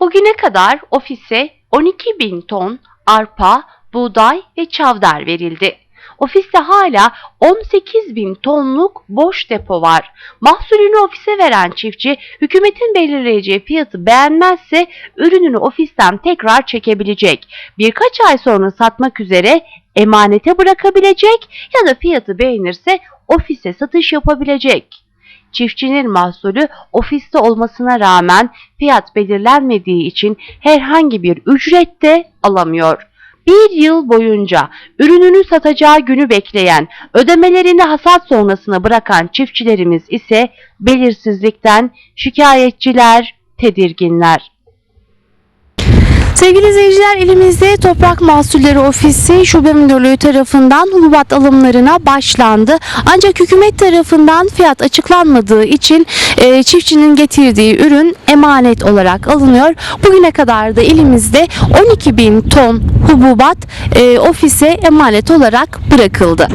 Bugüne kadar ofise 12 bin ton arpa, buğday ve çavdar verildi. Ofiste hala 18 bin tonluk boş depo var. Mahsulünü ofise veren çiftçi hükümetin belirleyeceği fiyatı beğenmezse ürününü ofisten tekrar çekebilecek. Birkaç ay sonra satmak üzere emanete bırakabilecek ya da fiyatı beğenirse ofise satış yapabilecek. Çiftçinin mahsulü ofiste olmasına rağmen fiyat belirlenmediği için herhangi bir ücret de alamıyor. Bir yıl boyunca ürününü satacağı günü bekleyen, ödemelerini hasat sonrasına bırakan çiftçilerimiz ise belirsizlikten şikayetçiler, tedirginler. Sevgili izleyiciler elimizde Toprak Mahsulleri Ofisi Şube Müdürlüğü tarafından hububat alımlarına başlandı. Ancak hükümet tarafından fiyat açıklanmadığı için e, çiftçinin getirdiği ürün emanet olarak alınıyor. Bugüne kadar da elimizde 12 bin ton hububat e, ofise emanet olarak bırakıldı.